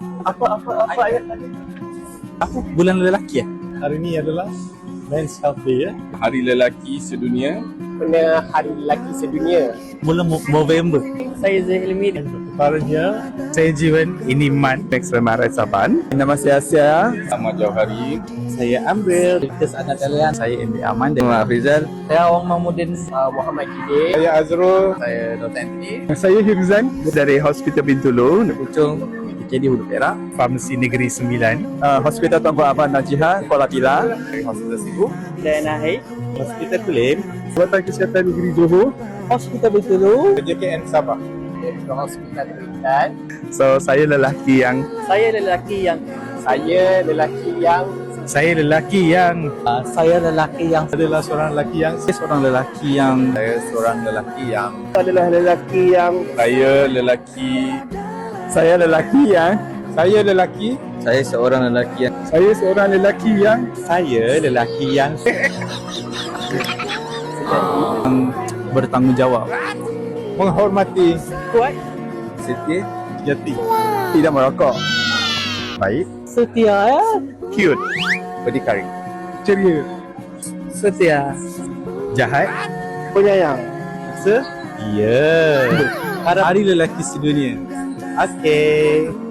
Apa apa apa ayat tadi? Apa? Bulan lelaki ya? Hari ini adalah Men's Health Day ya. Hari Lelaki Sedunia. Kena hari lelaki sedunia. Bulan Mo- November. Saya Zahil Mir. Keparanya Saya Jiwan, ini Man, Max Remarai Saban. Nama saya Asia. Selamat jauh hari. Saya Amril. Kes anak kalian. Saya Indi Aman dan Muhammad Rizal. Saya Awang Mahmudin. Uh, Muhammad Kide. Saya Azrul. Saya Dr. Anthony. Saya Hirzan dari Hospital Bintulu, Pucung. PKD Hulu Perak. Farmasi Negeri Sembilan. uh, Hospital Tuanku Abang Najihah, Kuala Pilah, Hospital Sibu. Dan Nahid. Hospital Kulim. Jabatan Kesihatan Negeri Johor. Hospital Bintulu. JKN Sabah. Hospital. So, saya lelaki yang Saya lelaki yang saya lelaki yang Saya lelaki yang uh, saya lelaki yang adalah seorang lelaki yang saya seorang lelaki yang Saya seorang lelaki yang adalah lelaki yang Saya lelaki saya lelaki yang Saya lelaki saya seorang lelaki yang saya seorang lelaki yang saya lelaki yang yang bertanggungjawab. menghormati kuat, Siti jati. tidak merokok. Baik, setia, ya. cute, berdikari. ceria, setia, Jahat. penyayang. Se? Ya. Hari lelaki sedunia. Okay.